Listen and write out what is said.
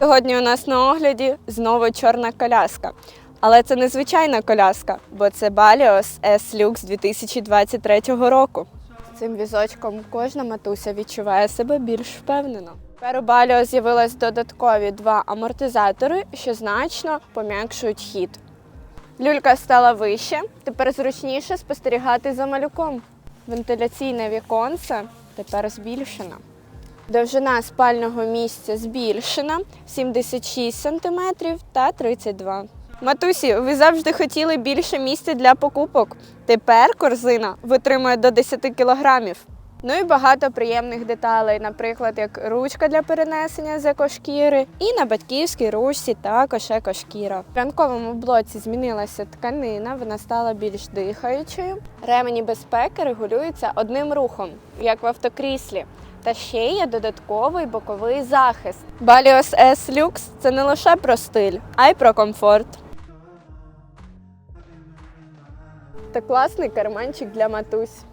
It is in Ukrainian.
Сьогодні у нас на огляді знову чорна коляска. Але це не звичайна коляска, бо це Balios S Lux 2023 року. Цим візочком кожна матуся відчуває себе більш впевнено. Тепер у Balios з'явились додаткові два амортизатори, що значно пом'якшують хід. Люлька стала вище, тепер зручніше спостерігати за малюком. Вентиляційне віконце тепер збільшено. Довжина спального місця збільшена 76 см та 32 Матусі, ви завжди хотіли більше місця для покупок. Тепер корзина витримує до 10 кілограмів. Ну і багато приємних деталей, наприклад, як ручка для перенесення з екошкіри, і на батьківській ручці також екошкіра. В ранковому блоці змінилася тканина, вона стала більш дихаючою. Ремені безпеки регулюються одним рухом, як в автокріслі. Та ще є додатковий боковий захист. Balios S Lux – це не лише про стиль, а й про комфорт. Та класний карманчик для матусь.